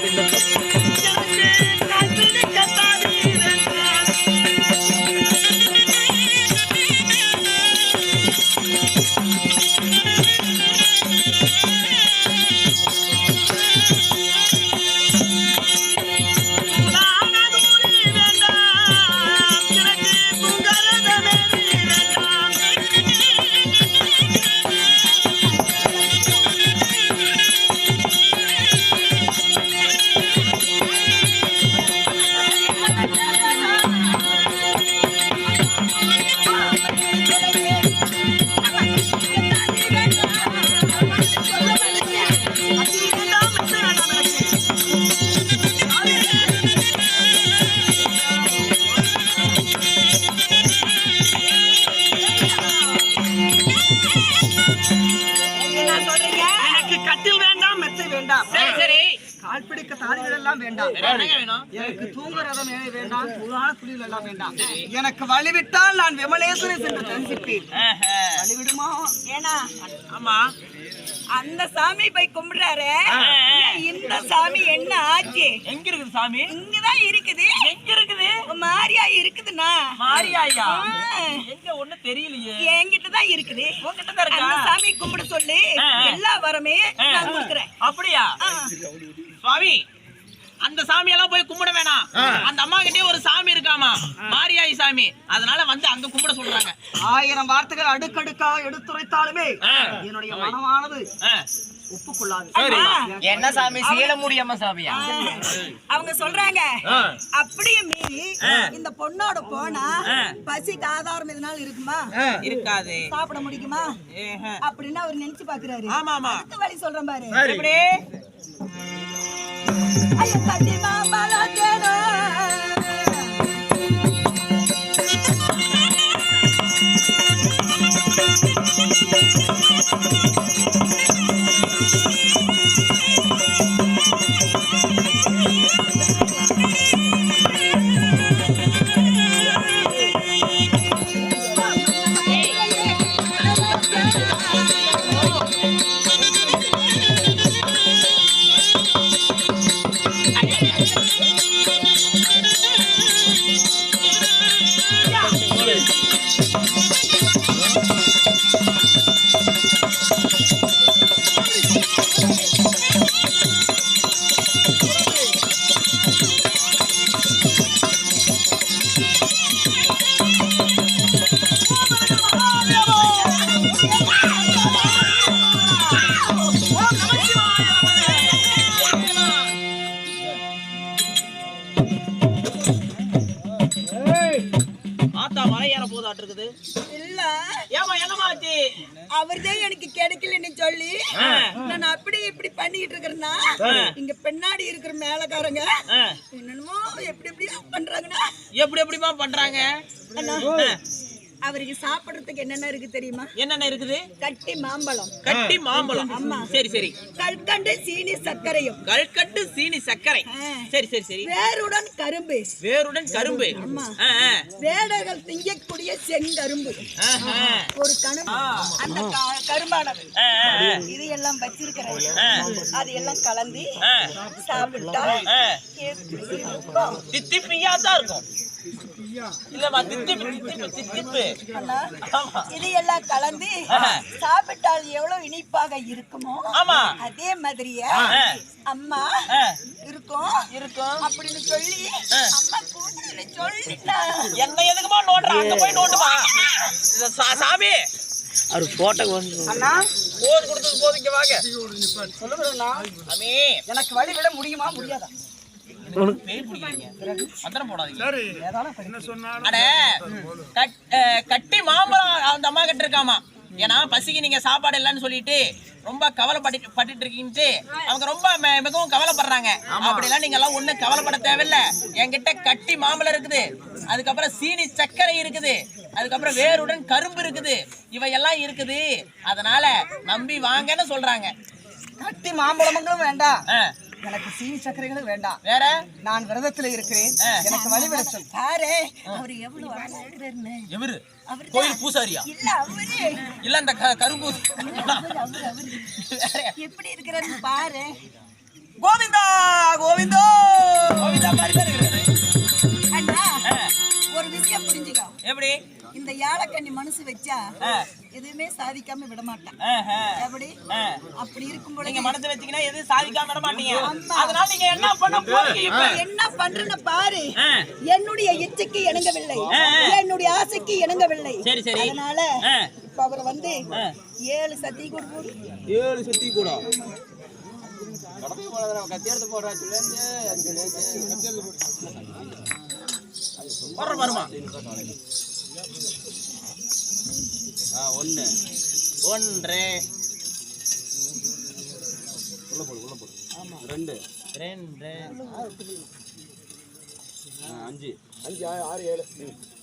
என்ன எல்லாம் வேண்டாம். எனக்கு தூங்க ரதம் ஏ- வேண்டாம்? புதான குளியல் எல்லாம் வேண்டாம். எனக்கு வழிவிட்டால் நான் விமலேஸ்வரை சென்று தரிசிப்பேன். வழிவிடுமா? ஏன்னா ஆமா. அந்த சாமி போய் கும்பிடுறாரு. இந்த சாமி என்ன ஆச்சு? எங்க இருக்குது சாமி? இங்கதான் இருக்குது. எங்க இருக்குது மாரியா இருக்குதுண்ணா. மாரியாயா. எங்க ஒண்ணு தெரியலையே. என்கிட்ட தான் இருக்குது. உங்ககிட்ட தான் இருக்கா? அந்த சாமி கும்பிட சொல்லி. எல்லா வரமே. நான் கொடுக்குறேன். அப்படியா. சுவாமி அந்த சாமி எல்லாம் போய் கும்பிட வேணாம். அந்த அம்மா கிட்டே ஒரு சாமி இருக்காமா? மாரியாயி சாமி. அதனால வந்து அங்க கும்பிட சொல்றாங்க. ஆயிரம் வார்த்தைகள் அடுக்கடுக்காக எடுத்துரைத்தாலுமே. என்னுடைய மனமானது. ஒப்புக்கொள்ளாது. என்ன சாமி? சீல முடியாம சாமியா? அவங்க சொல்றாங்க. அப்படியே மீறி. இந்த பொண்ணோட போனா. பசிக்கு ஆதாரம் எதனால இருக்குமா? இருக்காது. சாப்பிட முடியுமா? ஏஹ. அப்படின்னு அவர் நினைச்சு பாக்குறாரு ஆமா, ஆமா. அடுத்த வழி சொல்றேன் பாரு. எப்படி ஐயோ கட்டி மாம்பழம் அவர்தான் எனக்கு கிடைக்கலன்னு சொல்லி. நான் அப்படி இப்படி பண்ணிட்டு இருக்கிறேன்னா இங்க பின்னாடி இருக்கிற மேலக்காரங்க. என்னென்னமோ எப்படி எப்படியோ பண்றாங்கன்னா எப்படி எப்படிமா பண்றாங்க. அவருக்கு சாப்பிடுறதுக்கு என்னென்ன இருக்கு தெரியுமா? என்னென்ன இருக்குது? கட்டி மாம்பழம். கட்டி மாம்பழம். ஆமா. சரி சரி. கல்கண்டு சீனி சர்க்கரையும். கல்கட்டு சீனி சர்க்கரை. சரி சரி சரி. வேருடன் கரும்பு. வேருடன் கரும்பு. ஆமா. வேடர்கள் திங்கக்கூடிய செங்கரும்பு. ஒரு கரும்பு. அந்த கரும்பானது. இது எல்லாம் வச்சிருக்கிறேன். அது எல்லாம் கலந்து. சாப்பிட்டா? தித்திப்பியா தான் இருக்கும். இல்லம்மா தித்திப்பு தித்திப்பு. இது எல்லாம் கலந்து. சாப்பிட்டால் எவ்வளவு இனிப்பாக இருக்குமோ ஆமா. அதே மாதிரியே. அம்மா. இருக்கும். இருக்கும். அப்படின்னு சொல்லி. அம்மா கூப்பிட்டு சொல்லிட்டா. என்ன எதுக்குமா நோண்டுற? அங்க போய் நோண்டுமா? இது சா- சாமி. அண்ணா. போது கொடுத்தது போது இங்க வாங்க. சாமி. எனக்கு வழிவிட முடியுமா? முடியாதா? கட்டி மாம்பழம் அந்த அம்மா கிட்ட இருக்காமா? ஏன்னா பசிக்கு நீங்க சாப்பாடு இல்லைன்னு சொல்லிட்டு ரொம்ப கவலைப்பட்டு பட்டுட்டு இருக்கீங்கன்ட்டு அவங்க ரொம்ப மி- மிகவும் கவலைப்படுறாங்க. அப்படிலாம் நீங்க எல்லாம் ஒண்ணும் கவலைப்பட தேவையில்ல. என்கிட்ட கட்டி மாம்பழம் இருக்குது. அதுக்கப்புறம் சீனி சர்க்கரை இருக்குது. அதுக்கப்புறம் வேருடன் கரும்பு இருக்குது. இவையெல்லாம் இருக்குது. அதனால நம்பி வாங்கன்னு சொல்றாங்க. கட்டி மாம்பழமங்களும் வேண்டாம். எனக்கு சீனி சர்க்கரைகளும் வேண்டாம். வேற? நான் விரதத்துல இருக்கிறேன். எனக்கு வழிவிட சொல். பாரு அவர் எவ்வளவு அழகா இருக்கிறாருன்னு எவரு. கோயில் பூசாரியா? இல்ல அவரு. இல்ல அந்த க- கரும்பு அவரு, அவரு, அவரு. எப்படி இருக்கிறாருன்னு பாரு. கோவிந்தா கோவிந்தோ! கோவிந்தா மாதிரி தான் எப்படி இந்த யாழக்கண்ணி மனசு வச்சா எதுவுமே சாதிக்காம விட மாட்டான். எப்படி. அப்படி இருக்கும் நீங்க பொழுது மனசு வச்சீங்கன்னா எதுவும் சாதிக்காம விட மாட்டீங்க. அதனால நீங்க என்ன பண்ண போறீங்க இப்ப என்ன பண்றேன்னு பாரு. என்னுடைய இச்சைக்கு இணங்கவில்லை. என்னுடைய ஆசைக்கு இணங்கவில்லை சரி, சரி. அதனால. இப்ப அவர் வந்து. ஏழு சத்தி கொடுப்போம் ஏழு சுத்தி கூட போடுற பாருமா ஒன்னு ஒன்று. ரெண்டு. ரெண்டு. ஆ, அஞ்சு. நான் எப்படி வெளியே வருது ஆ,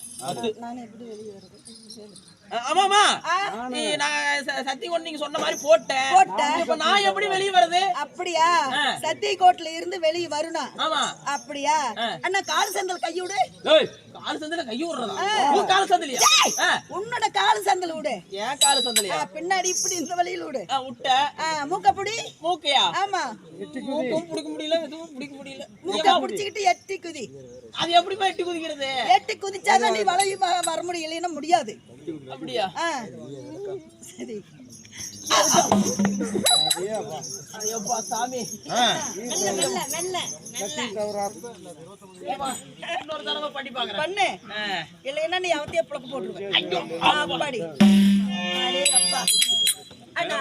ஆமாமா நீ நான் சத்தி நீங்க சொன்ன மாதிரி போட்டேன். போட்டேன். இப்ப நான் எப்படி வெளிய வருது அப்படியா? ஆ. சத்தியக்கோட்ல இருந்து வெளியே வரணும் ஆமா. அப்படியா. அண்ணா கால் சந்தல் கையோடு ஏய் கால் சந்தில கை விடுறதா? உன் கால் சந்திலியா? உன்னோட கால் சந்தல் விடு. என் கால் சந்திலியா பின்னாடி இப்படி இந்த வழியில் விடு. விட்ட மூக்கப்புடி மூக்கையா? ஆமா. மூக்கும் பிடிக்க முடியல எதுவும் பிடிக்க முடியல. மூக்க புடிச்சுக்கிட்டு எட்டி குதி. அது எப்படிமா எட்டி குதிக்கிறது? எட்டி குதிச்சாதான் நீ வளைய வர முடியும் இல்லைன்னா முடியாது. அப்படியா? சரி. ஐயோப்பா சாமி இன்னொரு தடவை பண்ணி பாக்குறேன் பண்ணு. இல்லைன்னா நீ அவத்தையே புழக்க போட்டுருவேன் அடே அப்பா அண்ணா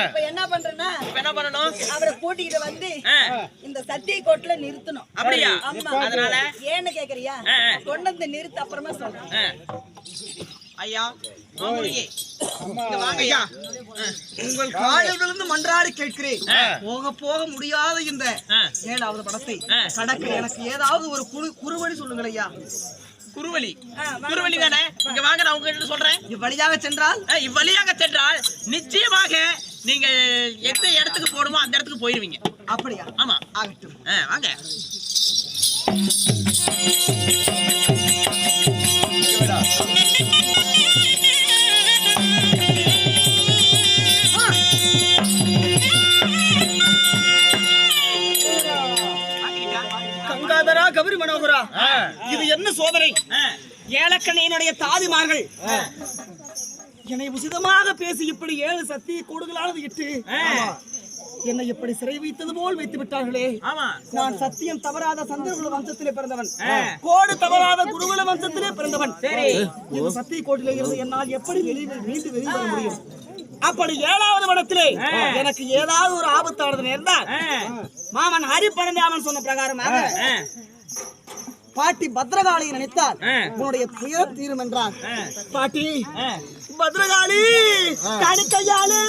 இப்ப என்ன பண்றேன்னா என்ன பண்ணணும் அவரை கூட்டிக்கிட்டு வந்து இந்த சத்தியக்கோட்ல நிறுத்தணும் அப்படியா ஆமா அதனால ஏன்னு கேக்குறியா. கொண்டு வந்து நிறுத்த அப்புறமா சொல்றேன். ஐயா ஐயா உங்கள் காலிலிருந்து மன்றாடி கேட்கிறேன். போக போக முடியாத இந்த. ஏழாவது படத்தை. கடக்க எனக்கு ஏதாவது ஒரு குறு குறுவழி சொல்லுங்கள் ஐயா. வாங்க. குருவலி தானே? இங்க வாங்க நான் உங்ககிட்ட சொல்றேன். இவ்வழியாக சென்றால்? இவ்வழியாக சென்றால் நிச்சயமாக நீங்க எந்த இடத்துக்கு போடுமோ அந்த இடத்துக்கு போயிருவீங்க. அப்படியா? ஆமா. ஆகட்டும். வாங்க. கௌரி மனோகரா. இது என்ன சோதனை? ஏலக்கண்ணையினுடைய தாதிமார்கள். என்னை உசிதமாக பேசி இப்படி ஏழு சக்தி கூடுதலானது இட்டு என்னை இப்படி சிறை வைத்தது போல் வைத்து விட்டார்களே. நான் சத்தியம் தவறாத சந்திரகுல வம்சத்திலே பிறந்தவன். கோடு தவறாத குருகுல வம்சத்திலே பிறந்தவன். இந்த சத்திய கோட்டிலே இருந்து என்னால் எப்படி வெளியே மீண்டு வெளியே வர முடியும்? அப்படி ஏழாவது படத்திலே எனக்கு ஏதாவது ஒரு ஆபத்தானது நேர்ந்தால் மாமன் ஹரிபரந்தாமன் சொன்ன பிரகாரமாக பாட்டி பத்ரகாளியை நினைத்தால் உன்னுடைய துயரம் தீரும் என்றார். பாட்டி பத்ரகாளி தனிக்கையாளே